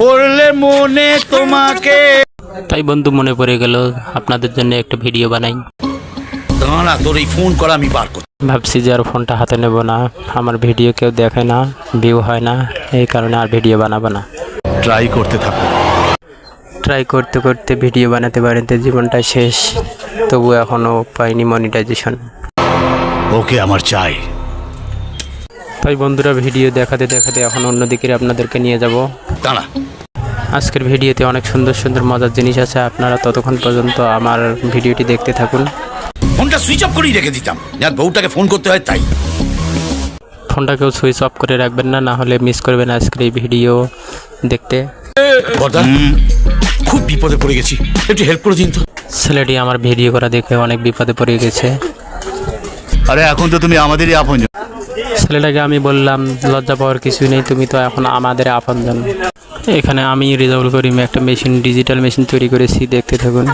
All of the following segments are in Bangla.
পড়লে মনে তোমাকে। তাই বন্ধু মনে পড়ে গেল আপনাদের জন্য একটা ভিডিও বানাই। দাঁড়া তোর এই ফোন করা আমি বার করছি। ভাবছি যে আর ফোনটা হাতে নেব না। আমার ভিডিও কেউ দেখে না ভিউ হয় না এই কারণে আর ভিডিও বানাবো না। ট্রাই করতে থাকো। ট্রাই করতে করতে ভিডিও বানাতে বানাতে জীবনটা শেষ তবু এখনও পাইনি মনিটাইজেশন ওকে আমার চাই। তাই বন্ধুরা ভিডিও দেখাতে দেখাতে এখন অন্যদিকে আপনাদেরকে নিয়ে যাব। দাঁড়া। আজকের ভিডিওতে অনেক সুন্দর সুন্দর মজার জিনিস আছে আপনারা ততক্ষণ পর্যন্ত আমার ভিডিওটি দেখতে থাকুন। ফোনটা সুইচ অফ করেই রেখে দিতাম। যার বউটাকে ফোন করতে হয় তাই। ফোনটাকেও সুইচ অফ করে রাখবেন না না হলে মিস করবেন আজকের এই ভিডিও দেখতে। খুব বিপদে পড়ে গেছি। একটু হেল্প করে দিন তো। ছেলেটি আমার ভিডিও করা দেখে অনেক বিপদে পড়ে গেছে। আরে এখন তো তুমি আমাদেরই আপন ছেলেটাকে আমি বললাম লজ্জা পাওয়ার কিছুই নেই তুমি তো এখন আমাদের আপনজন। এখানে আমি রিজার্ভ করিম একটা মেশিন ডিজিটাল মেশিন তৈরি করেছি দেখতে থাকুন।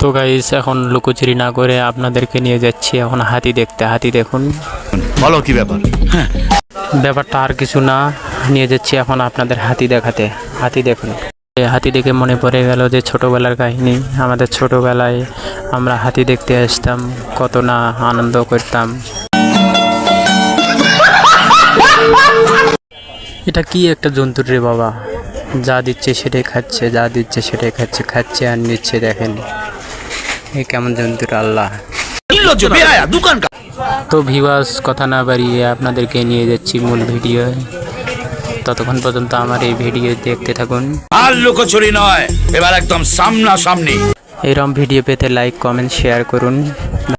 তো গাইস এখন লুকোচুরি না করে আপনাদেরকে নিয়ে যাচ্ছি এখন হাতি দেখতে হাতি দেখুন। বলো কি ব্যাপার? হ্যাঁ। ব্যাপারটা আর কিছু না নিয়ে যাচ্ছি এখন আপনাদের হাতি দেখাতে হাতি দেখুন। হাতি দেখে মনে পড়ে গেল যে ছোটোবেলার কাহিনী আমাদের ছোটোবেলায় আমরা হাতি দেখতে আসতাম, কত না আনন্দ করতাম। এটা কি একটা জন্তুর রে বাবা? যা দিচ্ছে সেটাই খাচ্ছে, যা দিচ্ছে সেটাই খাচ্ছে খাচ্ছে আর নিচ্ছে দেখেন। এ কেমন জন্তুর আল্লাহ। তো ভিভাস কথা না বাড়িয়ে আপনাদেরকে নিয়ে যাচ্ছি মূল ভিডিও। ততক্ষণ পর্যন্ত আমার এই ভিডিও দেখতে থাকুন। আর লোকচুরি নয়, এবার একদম সামনা সামনি এরম ভিডিও পেতে লাইক কমেন্ট শেয়ার করুন।